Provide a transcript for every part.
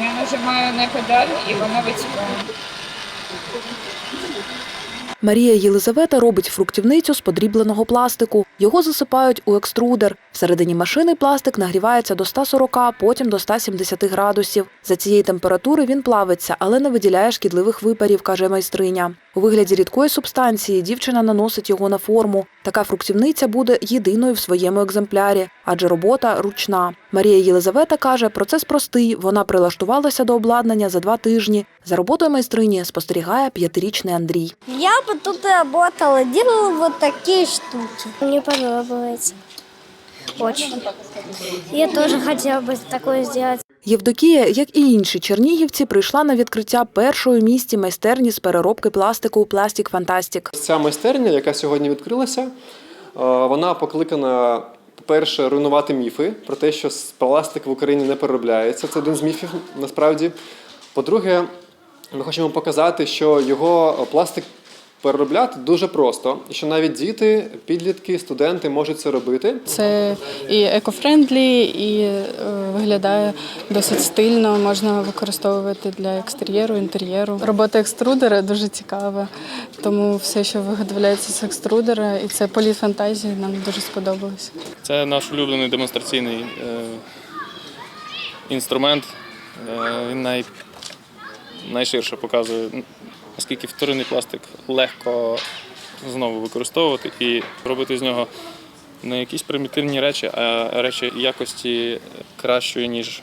Я нажимаю на педаль і воно витікає. Марія Єлизавета робить фруктівницю з подрібленого пластику. Його засипають у екструдер. Всередині машини пластик нагрівається до 140, потім до 170 градусів. За цієї температури він плавиться, але не виділяє шкідливих випарів, каже майстриня. У вигляді рідкої субстанції дівчина наносить його на форму. Така фруктівниця буде єдиною в своєму екземплярі, адже робота ручна. Марія Єлизавета каже, процес простий. Вона прилаштувалася до обладнання за два тижні. За роботою майстрині спостерігає п'ятирічний Андрій. Я бы тут работала, делала вот такие штуки. Мне понравилось. Очень. Я тоже хотела бы такое сделать. Євдокія, як і інші чернігівці, прийшла на відкриття першої місті майстерні з переробки пластику у Пластик Фантастік. Ця майстерня, яка сьогодні відкрилася, вона покликана, по-перше, руйнувати міфи про те, що пластик в Україні не переробляється. Це один з міфів насправді. По-друге, ми хочемо показати, що його пластик переробляти дуже просто, і що навіть діти, підлітки, студенти можуть це робити. Це і екофрендлі, і е, виглядає досить стильно. Можна використовувати для екстер'єру, інтер'єру. Робота екструдера дуже цікава, тому все, що виготовляється з екструдера, і це політ фантазії, нам дуже сподобалось. Це наш улюблений демонстраційний е, інструмент. Е, він най, найширше показує, наскільки вторинний пластик легко знову використовувати і робити з нього не якісь примітивні речі, а речі якості кращої, ніж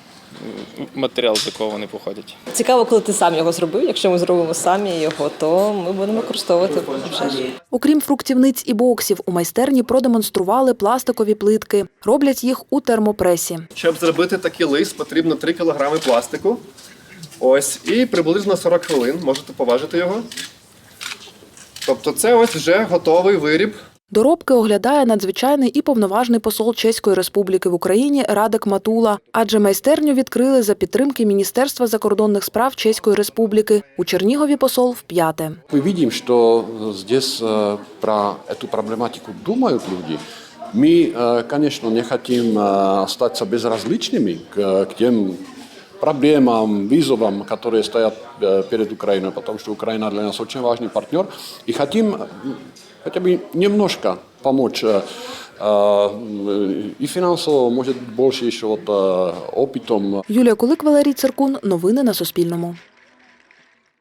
матеріал, з якого вони походять. Цікаво, коли ти сам його зробив. Якщо ми зробимо самі його, то ми будемо використовувати. Окрім фруктівниць і боксів, у майстерні продемонстрували пластикові плитки. Роблять їх у термопресі. Щоб зробити такий лист, потрібно 3 кг пластику. Ось, і приблизно 40 хвилин. Можете поважити його. Тобто, це ось вже готовий виріб. Доробки оглядає надзвичайний і повноважний посол Чеської Республіки в Україні Радек Матула, адже майстерню відкрили за підтримки Міністерства закордонних справ Чеської Республіки. У Чернігові посол вп'яте. Мы видим, что здесь э, про эту проблематику думают люди. Мы, э, конечно, не хотим э, остаться безразличными к, к тем проблемам, вызовам, которые стоят э, перед Украиной, потому что Украина для нас очень важный партнер. И хотим м, хотя бы немножко помочь э, э, и финансово, может, больше еще вот э, опытом Юлія Кулик, Валерій Циркун. Новини на Суспільному.